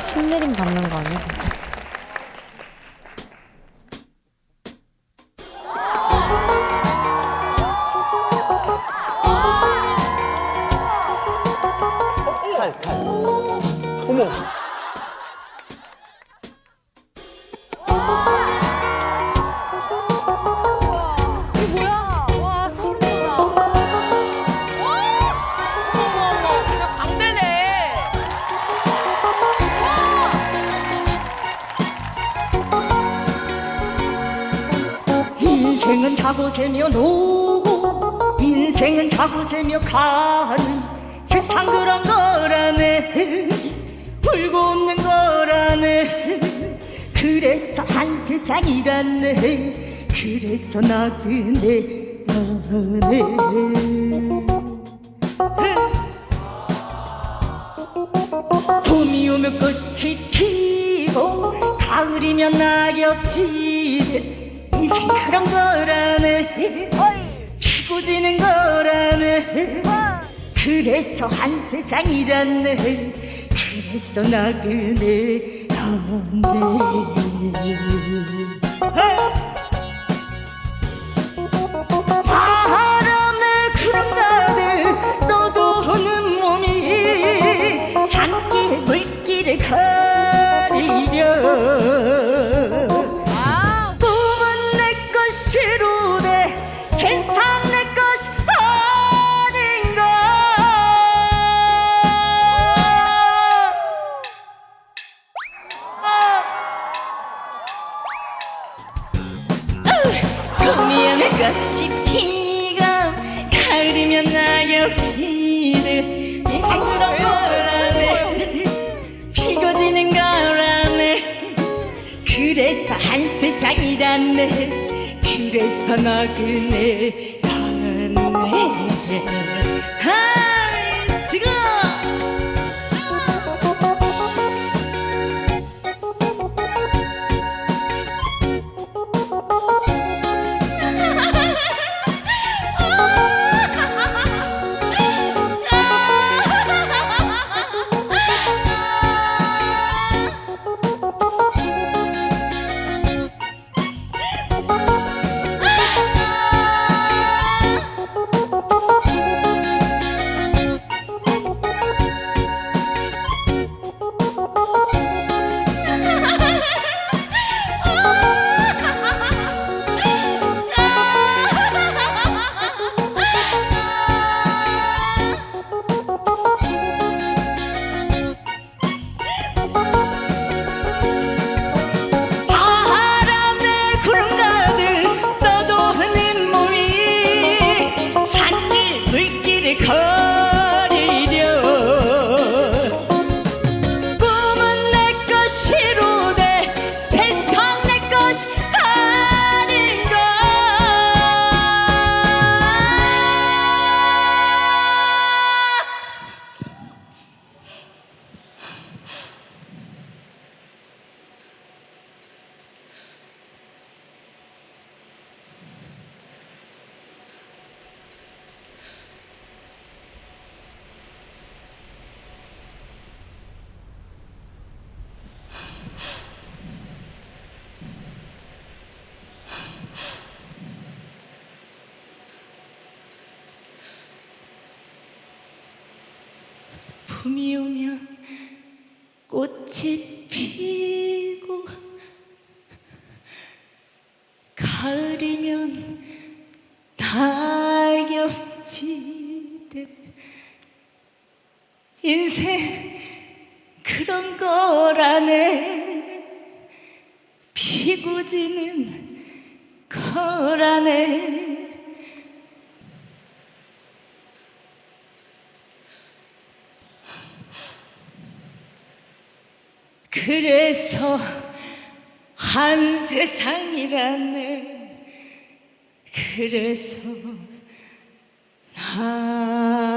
신내림 받는 거 아니야? 진짜? 어머. 인생은 자고 새며 노고 인생은 자고 새며 가는 세상 그런 거라네. 울고 웃는 거라네. 그래서 한 세상이라네. 그래서 나그네 너네 봄이 오면 꽃이 피고 가을이면 낙엽 지네 인생 그런 거라네. 피고 지는 거라네. 그래서 한 세상이라네. 그래서 나그네 산길 물길을 가리려 봄이면 꽃이 피고 가을이면 낙엽지는 인생 그런 거라네. 피고 지는 거라네. 그래서 한 세상이라네. 그래서 나네 봄이 오면 꽃이 피고 가을이면 낙엽지듯 인생 그런 거라네. 피고 지는 거라네 그래서 한 세상이라네. 그래서 나그네라네